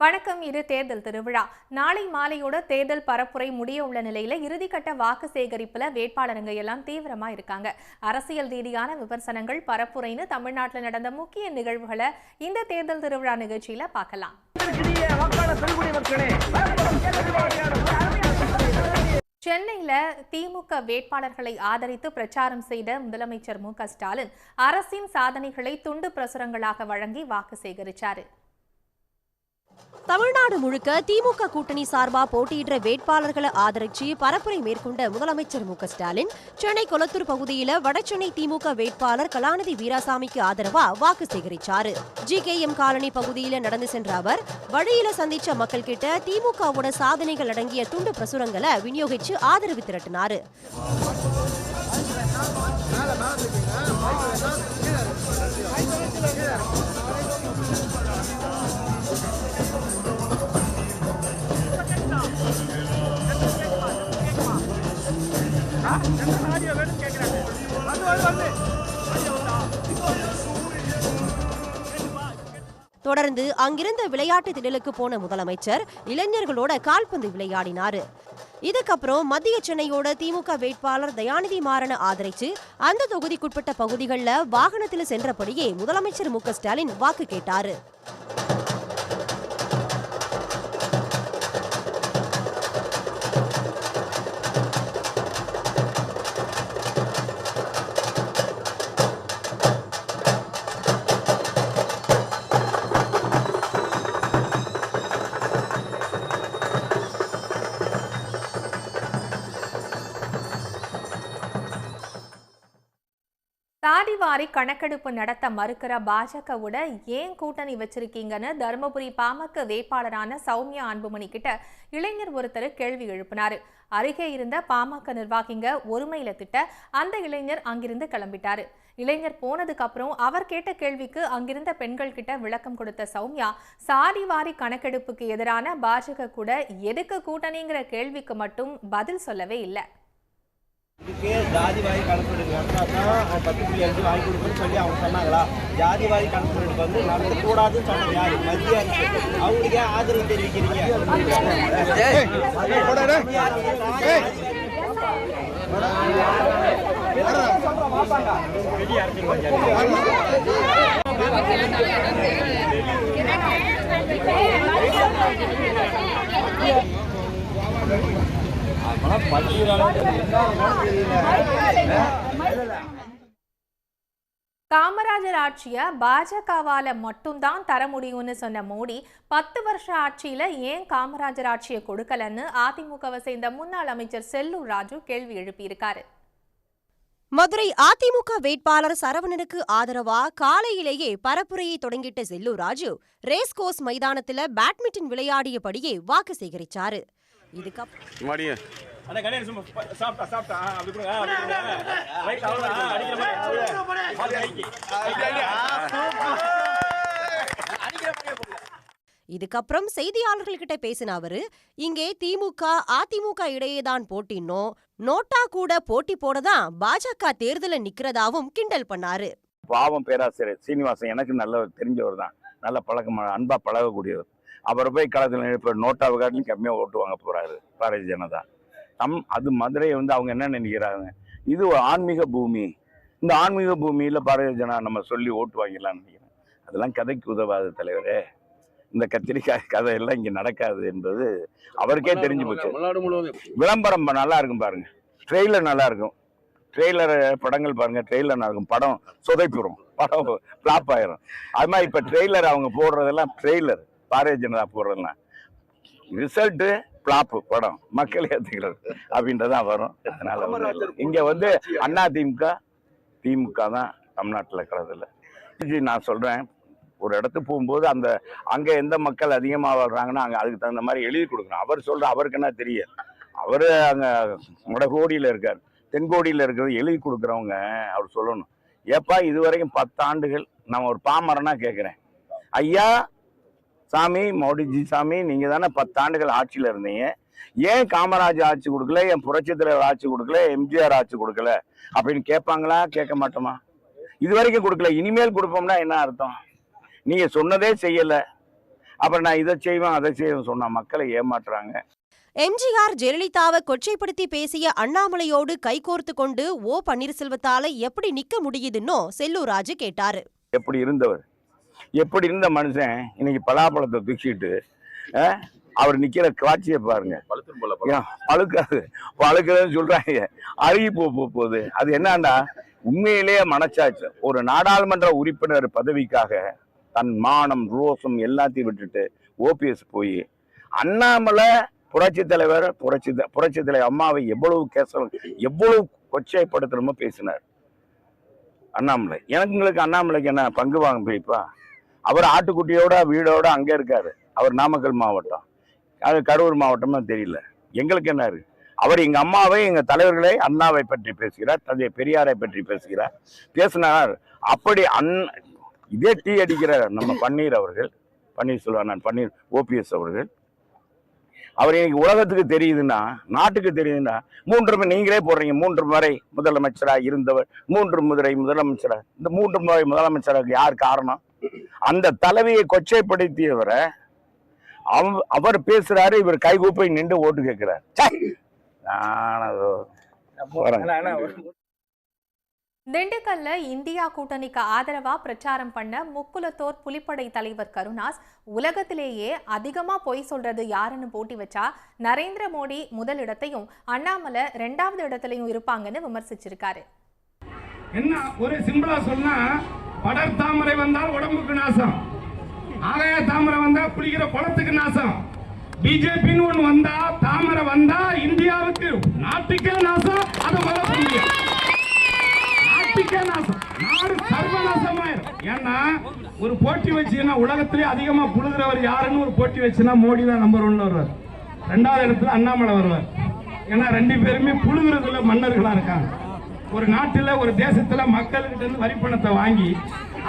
வணக்கம் இது தேர்தல் திருவிழா. நாளை மாலையோட தேர்தல் பரப்புரை முடிய உள்ள நிலையில இறுதிக்கட்ட வாக்கு சேகரிப்புல வேட்பாளருங்க எல்லாம் தீவிரமா இருக்காங்க. அரசியல் ரீதியான விமர்சனங்கள் பரப்புரைன்னு தமிழ்நாட்டில் நடந்த முக்கிய நிகழ்வுகளை இந்த தேர்தல் திருவிழா நிகழ்ச்சியில பார்க்கலாம். சிறிய சென்னையில திமுக வேட்பாளர்களை ஆதரித்து பிரச்சாரம் செய்த முதலமைச்சர் மு க ஸ்டாலின் அரசின் சாதனைகளை துண்டு பிரசுரங்களாக வழங்கி வாக்கு சேகரிச்சாரு. தமிழ்நாடு முழுக்க திமுக கூட்டணி சார்பா போட்டியிடுற வேட்பாளர்களை ஆதரிச்சு பரப்புரை மேற்கொண்ட முதலமைச்சர் மு ஸ்டாலின் சென்னை கொளத்தூர் பகுதியில வடசென்னை திமுக வேட்பாளர் கலாநிதி வீராசாமிக்கு ஆதரவா வாக்கு சேகரிச்சாரு. ஜி கே எம் காலனி பகுதியில நடந்து சென்ற அவர் வழியில சந்திச்ச மக்கள் கிட்ட திமுகவோட சாதனைகள் அடங்கிய துண்டு பிரசுரங்களை விநியோகிச்சு ஆதரவு திரட்டினாரு. தொடர்ந்து அங்கிருந்த விளையாட்டு திடலுக்கு போன முதலமைச்சர் இளைஞர்களோட கால்பந்து விளையாடினாரு. இதுக்கப்புறம் மத்திய சென்னையோட திமுக வேட்பாளர் தயாநிதி மாறனை ஆதரிச்சு அந்த தொகுதிக்குட்பட்ட பகுதிகளில் வாகனத்தில் சென்றபடியே முதலமைச்சர் மு ஸ்டாலின் வாக்கு கேட்டாரு. கணக்கெடுப்பு நடத்த மறுக்கிற பாஜகவோட ஏன் கூட்டணி வச்சிருக்கீங்கன்னு தருமபுரி பாமக வேட்பாளரான சௌமியா அன்புமணி கிட்ட இளைஞர் ஒருத்தர் கேள்வி எழுப்பினாரு. அருகே இருந்த பாமக நிர்வாகிங்க ஒருமையில திட்ட அந்த இளைஞர் அங்கிருந்து கிளம்பிட்டாரு. இளைஞர் போனதுக்கு அப்புறம் அவர் கேட்ட கேள்விக்கு அங்கிருந்த பெண்கள் கிட்ட விளக்கம் கொடுத்த சௌமியா சாதிவாரி கணக்கெடுப்புக்கு எதிரான பாஜக கூட எதுக்கு கூட்டணிங்கிற கேள்விக்கு மட்டும் பதில் சொல்லவே இல்லை. இதுக்கு ஜாதி வாரி நடத்தா தான் பத்து புள்ளி அஞ்சு வாங்கி கொடுக்குன்னு சொல்லி அவங்க சொன்னாங்களா? ஜாதி வாரி கணக்கெடுப்பு வந்து நடத்தக்கூடாதுன்னு சொன்னது யாரு? மத்திய அரசு. அவங்களுக்கு ஏன் ஆதரவு தெரிவிக்கிறீங்க? காமராஜர் ஆட்சிய பாஜகவால மட்டும்தான் தர முடியும்னு சொன்ன மோடி பத்து வருஷ ஆட்சியில ஏன் காமராஜர் ஆட்சியை கொடுக்கலன்னு அதிமுகவை சேர்ந்த முன்னாள் அமைச்சர் செல்லூர் ராஜு கேள்வி எழுப்பியிருக்காரு. மதுரை அதிமுக வேட்பாளர் சரவணனுக்கு ஆதரவா காலையிலேயே பரப்புரையை தொடங்கிட்ட செல்லூர் ராஜு ரேஸ் கோர்ஸ் மைதானத்துல பேட்மிண்டன் விளையாடியபடியே வாக்கு சேகரிச்சாரு. இதுக்கப்புறம் மடிய அண்ணா சாப்பிட்டா சாப்பிட்டா அப்படி கொடுங்க ரைட் அவ்வளோ அடிக்கிற மாதிரி இதுக்கப்புறம் செய்தியாளர்கள்கிட்ட பேசின அவரு இங்கே திமுக அதிமுக இடையேதான் போட்டின்னோ நோட்டா கூட போட்டி போடதான் பாஜக தேர்தல நிக்கிறதாவும் கிண்டல் பண்ணாரு. பாவம் பேராசிரியர் சீனிவாசன் எனக்கு நல்ல தெரிஞ்சவர் தான் நல்ல பழக்கமான அன்பா பழகக்கூடியவர். அவரை போய் களத்தில் இப்போ நோட்டாவை காட்டிலும் கம்மியாக ஓட்டு வாங்க போறாரு பாரதிய ஜனதா. நம் அது மதுரையை வந்து அவங்க என்ன நினைக்கிறாங்க? இது ஒரு ஆன்மீக பூமி. இந்த ஆன்மீக பூமியில பாரதிய ஜனதா நம்ம சொல்லி ஓட்டு வாங்கிடலாம்னு நினைக்கிறேன். அதெல்லாம் கதைக்கு உதவாது தலைவரே. இந்த கத்திரிக்காய் கதை எல்லாம் இங்க நடக்காது என்பது அவருக்கே தெரிஞ்சு போச்சு. விளம்பரம் நல்லா இருக்கும் பாருங்க. ட்ரெய்லர் நல்லா இருக்கும். ட்ரெய்லர் படங்கள் பாருங்க. ட்ரெய்லர் நல்லா இருக்கும். படம் சொதைப்புறும் படம் ஃப்ளாப் ஆயிரும். அது மாதிரி இப்ப ட்ரெய்லர் அவங்க போடுறதெல்லாம் ட்ரெய்லர் பாரதிய ஜனதா போடுறதெல்லாம் ரிசல்ட்டு ஃப்ளாப்பு படம். மக்கள் ஏத்துக்கிறது அப்படின்றதான் வரும். அதனால. இங்க வந்து அண்ணா திமுக திமுக தான் தமிழ்நாட்டில் இருக்கிறதுல இது நான் சொல்றேன். ஒரு இடத்துக்கு போகும்போது அந்த அங்க எந்த மக்கள் அதிகமா வர்றாங்கன்னா அங்க அதுக்கு தகுந்த மாதிரி எழுதி கொடுக்கணும். அவர் சொல்ற அவருக்கு என்ன தெரியும்? அவரு அங்க வடகோடியில இருக்கார். தென்கோடியில இருக்கிறது எழுதி கொடுக்குறவங்க அவர் சொல்லணும். ஏப்பா இது வரைக்கும் பத்து ஆண்டுகள் நான் ஒரு பாமரனா கேட்குறேன் ஐயா சாமி மோடிஜி சாமி நீங்க தானே பத்து ஆண்டுகள் ஆட்சியில இருந்தீங்க. ஏன் காமராஜ் ஆட்சி கொடுக்கல? என் புரட்சித் தலைவர் ஆட்சி கொடுக்கல? எம்ஜிஆர் ஆட்சி கொடுக்கல? அப்படின்னு கேட்பாங்களா? கேட்க மாட்டோமா? இது வரைக்கும் கொடுக்கல. இனிமேல் கொடுப்போம்னா என்ன அர்த்தம்? நீங்க சொன்னதே செய்யல. அப்புறம் நான் இதை செய்வேன் அதை செய்வேன் சொன்னா மக்களை ஏமாற்றுறாங்க எம்ஜிஆர் ஜெயலலிதாவை கொச்சைப்படுத்தி பேசிய அண்ணாமலையோடு கைகோர்த்து கொண்டு ஓ பன்னீர்செல்வத்தால எப்படி நிக்க முடியுதுன்னோ செல்லூர் ராஜு கேட்டாரு. எப்படி இருந்தவர்? எப்படி இருந்த மனுஷன் இன்னைக்கு பலாப்பழத்தை தூக்கிட்டு அவர் நிக்கிற காட்சியை பாருங்க. பழுக்காது. பழுக்குதுன்னு சொல்றாங்க. அழுகி போ போ- போகுது. அது என்னன்னா உண்மையிலேயே மனச்சாச்சு ஒரு நாடாளுமன்ற உறுப்பினர் பதவிக்காக தன் மானம் ரோசம் எல்லாத்தையும் விட்டுட்டு ஓபிஎஸ் போய் அண்ணாமலை புரட்சி தலைவர் புரட்சி புரட்சி தலைவர் அம்மாவை எவ்வளவு கேசலம் எவ்வளவு கொச்சைப்படுத்தணுமோ பேசினார். அண்ணாமலை. எனக்குங்களுக்கு அண்ணாமலைக்கு என்ன பங்கு வாங்க போய்ப்பா அவர் ஆட்டுக்குட்டியோட வீடோட அங்கே இருக்காரு. அவர் நாமக்கல் மாவட்டம். அது கரூர் மாவட்டமா தெரியல. எங்களுக்கு என்ன இருக்கு? அவர் எங்கள் அம்மாவை எங்கள் தலைவர்களை அண்ணாவை பற்றி பேசுகிறார் தந்தை பெரியாரை பற்றி பேசுகிறார் பேசினார். அப்படி அந் இதே டீ அடிக்கிற நம்ம பன்னீர் அவர்கள் பன்னீர் நான் பன்னீர் ஓபிஎஸ் அவர்கள் அவர் இன்னைக்கு உலகத்துக்கு தெரியுதுன்னா நாட்டுக்கு தெரியுதுன்னா மூன்று நீங்களே போடுறீங்க. மூன்று முறை முதலமைச்சராக இருந்தவர் மூன்று முறை முதலமைச்சரா இந்த மூன்று முறை முதலமைச்சராக யார் காரணம்? அந்த தலைவியை கொச்சைப்படுத்தியவரை அவ- அவர் பேசுறாரு இவர் கைகூப்பை நின்று ஓட்டு கேட்கிறார். திண்டுக்கல்ல இந்தியா கூட்டணிக்கு ஆதரவா பிரச்சாரம் பண்ண முக்குலத்தோர் புலிப்படை தலைவர் கருணாஸ் உலகத்திலேயே அதிகமா பொய் சொல்றது யாருன்னு போட்டி வச்சா நரேந்திர மோடி முதல் இடத்தையும் அண்ணாமலை ரெண்டாவது இடத்துலயும் இருப்பாங்கன்னு விமர்சிச்சிருக்காரு. என்ன ஒரு சிம்பிளா சொன்னா படர் தாமரை வந்தால் உடம்புக்கு நாசம். ஆகாய தாமரை வந்தா குளிக்கிற குளத்துக்கு நாசம். பிஜேபின்னு ஒண்ணு வந்தா தாமரை வந்தா இந்தியாவுக்கு நாட்டுக்கே நாசம். அதை வளர்க்க முடியும் நாட்டுக்கே நாசம். நாடு சர்வநாசமாயிரும். ஏன்னா ஒரு போட்டி வச்சீங்கன்னா உலகத்திலே அதிகமா புழுகிறவர் யாருன்னு ஒரு போட்டி வச்சுன்னா மோடி தான் நம்பர் ஒன்ல வருவார். ரெண்டாவது இடத்துல அண்ணாமலை வருவார். ஏன்னா ரெண்டு பேருமே புழுகிறதுல மன்னர்களா இருக்காங்க. ஒரு நாட்டில் ஒரு தேசத்தில் மக்கள்கிட்ட இருந்து வரி பணத்தை வாங்கி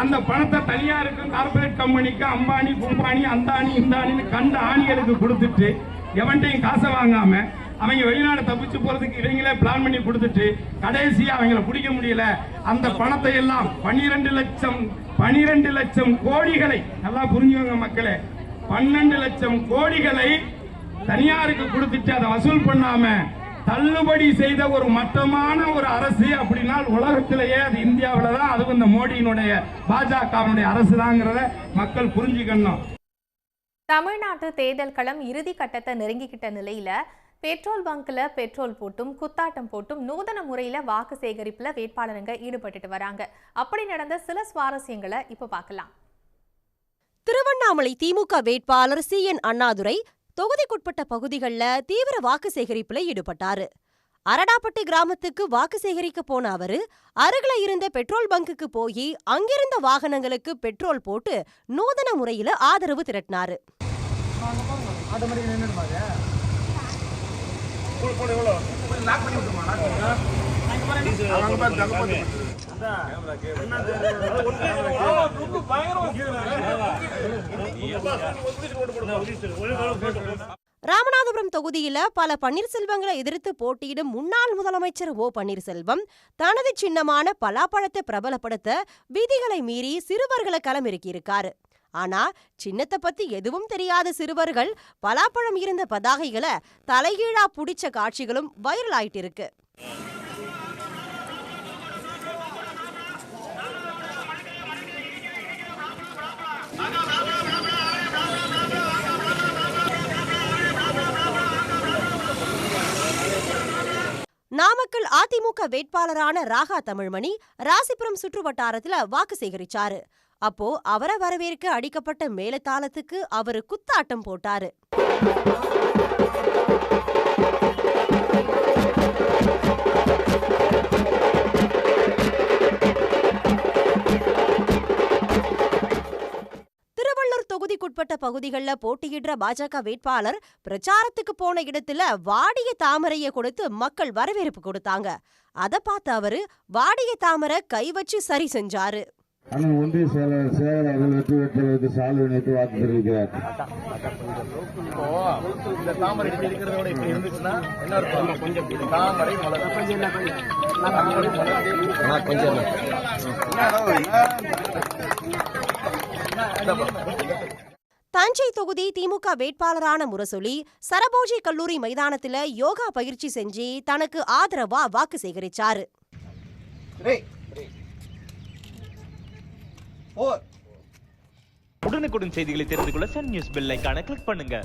அந்த பணத்தை தனியாருக்கும் கார்பரேட் கம்பெனிக்கு அம்பானி கும்பானி அந்தானி இந்தானின்னு கண்ட ஆணிகளுக்கு கொடுத்துட்டு எவன்ட்டையும் காசை வாங்காம அவங்க வெளிநாடு தப்பிச்சு போறதுக்கு இவங்களே பிளான் பண்ணி கொடுத்துட்டு கடைசியா அவங்கள பிடிக்க முடியல. அந்த பணத்தை எல்லாம் பன்னிரெண்டு லட்சம் பனிரெண்டு லட்சம் கோடிகளை நல்லா புரிஞ்சுக்கோங்க மக்களே பன்னெண்டு லட்சம் கோடிகளை தனியாருக்கு கொடுத்துட்டு அதை வசூல் பண்ணாம தள்ளுபடி செய்த ஒரு மட்டமான ஒரு அரசு அப்படின்னா உலகத்திலேயே அது இந்தியாவில தான் அதுவும் இந்த மோடியினுடைய பாஜகவினுடைய அரசு தாங்கிறத மக்கள் புரிஞ்சுக்கணும். தமிழ்நாட்டு தேர்தல் களம் இறுதி கட்டத்தை நெருங்கிக்கிட்ட நிலையில பெட்ரோல் பங்க்ல பெட்ரோல் போட்டும் குத்தாட்டம் போட்டும் நூதன முறையில வாக்கு சேகரிப்புல வேட்பாளருங்க ஈடுபட்டுட்டு வராங்க. அப்படி நடந்த சில சுவாரஸ்யங்களை இப்ப பார்க்கலாம். திருவண்ணாமலை திமுக வேட்பாளர் சி என் அண்ணாதுரை தொகுதிக்குட்பட்ட பகுதிகளில் தீவிர வாக்கு சேகரிப்புல ஈடுபட்டாரு அரடாப்பட்டி கிராமத்துக்கு வாக்கு சேகரிக்க போன அவரு அருகில இருந்த பெட்ரோல் பங்குக்கு போய் அங்கிருந்த வாகனங்களுக்கு பெட்ரோல் போட்டு நூதன முறையில ஆதரவு திரட்டினாரு ராமநாதபுரம் தொகுதியில பல பன்னீர்செல்வங்களை எதிர்த்து போட்டியிடும் முன்னாள் முதலமைச்சர் ஓ பன்னீர்செல்வம் தனது சின்னமான பலாப்பழத்தை பிரபலப்படுத்த விதிகளை மீறி சிறுவர்களை களமிறக்கியிருக்காரு. ஆனா சின்னத்தை பத்தி எதுவும் தெரியாத சிறுவர்கள் பலாப்பழம் இருந்த பதாகைகளை தலைகீழா புடிச்ச காட்சிகளும் வைரல் ஆயிட்டு இருக்கு நாமக்கல் அதிமுக வேட்பாளரான ராகா தமிழ்மணி ராசிபுரம் சுற்று வட்டாரத்துல வாக்கு சேகரிச்சாரு. அப்போ அவரை வரவேற்க அடிக்கப்பட்ட மேலத்தாளத்துக்கு அவரு குத்தாட்டம் போட்டாரு. பகுதிகளில் போட்டியிடுற பாஜக வேட்பாளர் பிரச்சாரத்துக்கு போன இடத்துல வாடிய தாமரைய கொடுத்து மக்கள் வரவேற்பு கொடுத்தாங்க. அத பார்த்த அவரு வாடிய தாமரை கை வச்சு சரி செஞ்சாரு. அண்ணன் ஒன்றிய செயலாளர் சேகர் அவர்கள் வெற்றி பெற்றதற்கு சால்வை இணைத்து வாழ்த்து தெரிவிக்கிறார். கொஞ்சம். தஞ்சை தொகுதி திமுக வேட்பாளரான முரசொலி சரபோஜி கல்லூரி மைதானத்துல யோகா பயிற்சி செஞ்சு தனக்கு ஆதரவா வாக்கு சேகரிச்சாரு. உடனுக்குடன் செய்திகளை தெரிந்து கொள்ள சன் நியூஸ் பெல் ஐகானை கிளிக் பண்ணுங்க.